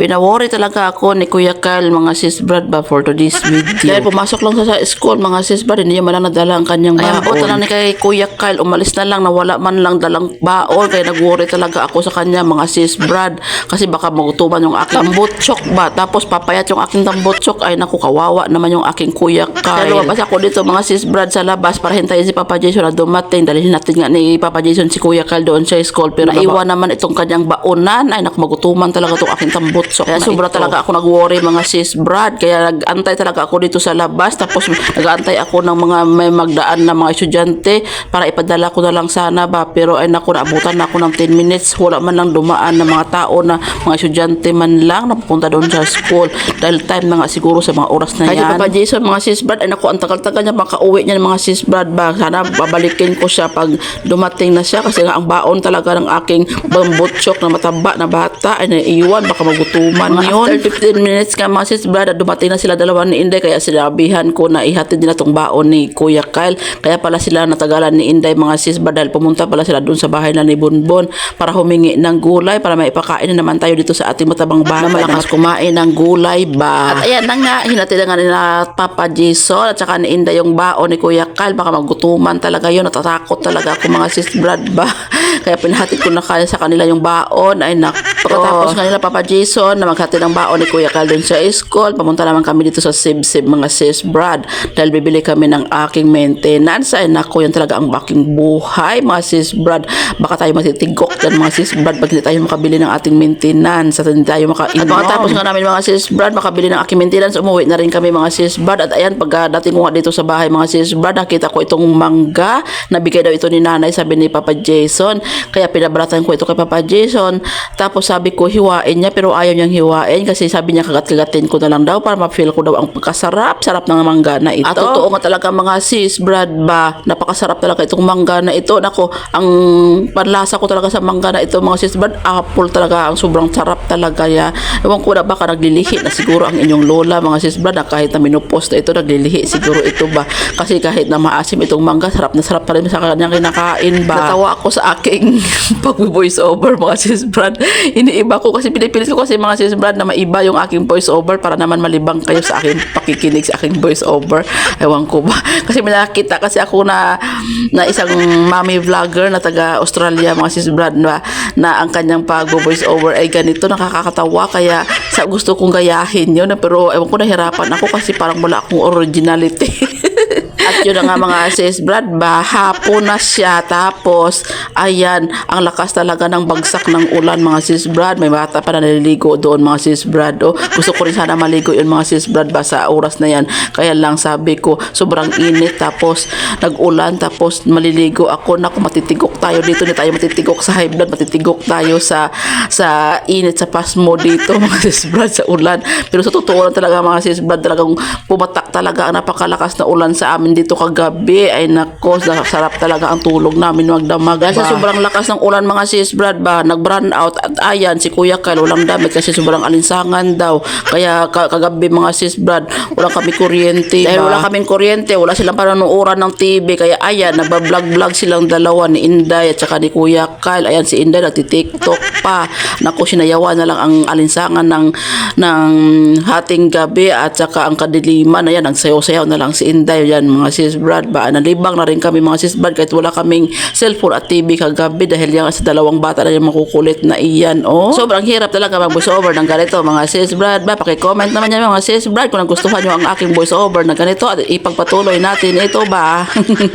Pinaworry talaga ako ni Kuya Kyle, mga sis Brad ba, for today's video. Dahil pumasok lang sa, sa school, mga sis Brad, hindi niya man lang nadala ang kanyang baon. Ayan, buta lang ni kay Kuya Kyle, umalis na lang, nawala man lang dalang baon. Kaya nag-worry talaga ako sa kanya, mga sis Brad. Kasi baka magutuman yung aking tambutsyok ba. Tapos papayat yung aking tambutsyok. Ay, naku, kawawa naman yung aking Kuya Kyle. Kaya lumabas ako dito, mga sis Brad, sa labas para hintayin si Papa Jason na dumating. Dalhin natin nga ni Papa Jason si Kuya Kyle doon sa school. Pero naiwan naman itong kanyang baonan. Ay, naku, magutuman talaga itong aking tambutsyok. Kaya sobra talaga ako nag-worry, mga sis Brad. Kaya nag-antay talaga ako dito sa labas. Tapos nag-antay ako ng mga may magdaan na mga estudyante para ipadala ko na lang sana ba. Pero ay naku, naabutan na ako ng 10 minutes. Wala man lang dumaan ng mga tao na mga estudyante man lang na pupunta doon sa school. Dahil time na nga siguro sa mga oras na yan. Kaya Papa Jason, mga sis Brad, ay naku, ang tagal-tagal niya makauwi niya ng mga sis Brad ba. Sana babalikin ko siya pag dumating na siya. Kasi nga ang baon talaga ng aking bambutsok na mataba na bata ay naiiwan. Baka magutuman yun. After 15 minutes ka mga sis Brad, dumating na sila dalawa ni Inday. Kaya sinabihan ko na ihatid nila tong baon ni Kuya Kyle. Kaya pala sila natagalan ni Inday mga sis Brad dahil pumunta pala sila doon sa bahay na ni Bonbon para humingi ng gulay para maipakain na naman tayo dito sa ating matabang bata na malakas kumain ng gulay ba. At ayan na nga, hinatid na nga nila Papa Jason at saka ni Inday yung baon ni Kuya Kyle. Baka magutuman talaga yun. Natatakot talaga ako mga sis Brad ba. Kaya pinahatid ko na kaya sa kanila yung baon. Ay nako. Pagkatapos nga nila Papa Jason na maghatid ng baon ni Kuya dun sa school, pamunta naman kami dito sa Sib Sib mga sis Brad. Dahil bibili kami ng aking maintenance. Ay nako, yan talaga ang aking buhay mga sis Brad. Baka tayo matitigok dyan mga sis Brad pag hindi tayo makabili ng ating maintenance at hindi tayo makainom. At pagkatapos nga namin mga sis Brad, makabili ng aking maintenance, umuwi na rin kami mga sis Brad. At ayan, pagdating ko nga dito sa bahay mga sis Brad, nakita ko itong mangga. Nabigay daw ito ni nanay, sabi ni Papa Jason. Kaya pinabaratan ko ito kay Papa Jason. Tapos sabi ko, hiwain niya, pero ayaw niyang hiwain kasi sabi niya kagat-kagatin ko na lang daw para ma-feel ko daw ang pagkasarap. Sarap ng mangga na ito. At totoo nga talaga mga sis Brad ba, napakasarap talaga itong mangga na ito. Nako, ang panlasa ko talaga sa mangga na ito mga sis Brad, apple talaga. Ang sobrang sarap talaga ya. Ewan ko na baka naglilihi na siguro ang inyong lola mga sis Brad na kahit na minupos na ito, naglilihi siguro ito ba. Kasi kahit na maasim itong mangga, sarap na sarap pa rin sa kanyang kinakain ba. Natawa ako sa aking pag-voice over mga sis Brad. Iniiba ko kasi pinipilit ko kasi mga sis Brad na maiba yung aking voice over para naman malibang kayo sa aking pakikinig sa aking voice over. Ewan ko ba. Kasi may nakita kasi ako na na isang mommy vlogger na taga Australia mga sis Brad na, na ang kanyang pag-voice over ay ganito nakakatawa kaya sa gusto kong gayahin yun pero ewan ko nahirapan ako kasi parang wala akong originality. At yun na nga mga sis Brad ba, hapon na siya. Tapos, ayan, ang lakas talaga ng bagsak ng ulan mga sis Brad. May bata pa na naliligo doon mga sis Brad. Oh, gusto ko rin sana maligo yun mga sis Brad ba sa oras na yan. Kaya lang sabi ko, sobrang init. Tapos, nag-ulan. Tapos, maliligo ako. Naku, matitigok tayo dito. Hindi tayo matitigok sa high blood. Matitigok tayo sa sa init, sa pasmo dito mga sis Brad sa ulan. Pero sa totoo lang talaga mga sis Brad, talagang pumatak talaga ang napakalakas na ulan sa amin dito kagabi. Ay nako, sarap talaga ang tulog namin magdamag. Dahil sa sobrang lakas ng ulan mga sis Brad ba, nag-brown out at ayan, si Kuya Kyle walang damit kasi sobrang alinsangan daw. Kaya ka- kagabi mga sis Brad, wala kami kuryente. Dahil wala kaming kuryente, wala silang panonood ng TV. Kaya ayan, nagbablog-vlog silang dalawa ni Inday at saka ni Kuya Kyle. Ayan, si Inday nagtitiktok pa. Naku, sinayawan na lang ang alinsangan ng, ng hating gabi at saka ang kadiliman. Ayan, nagsayaw-sayaw na lang si Inday. Yan, mga sis Brad ba? Nalibang na rin kami mga sis Brad kahit wala kaming cellphone at TV kagabi dahil yan sa dalawang bata na yung makukulit na iyan. Oh. Sobrang hirap talaga mag-voice over ng ganito mga sis Brad ba? Pakicomment naman yan mga sis Brad kung nagustuhan nyo ang aking voice over na ganito at ipagpatuloy natin ito ba?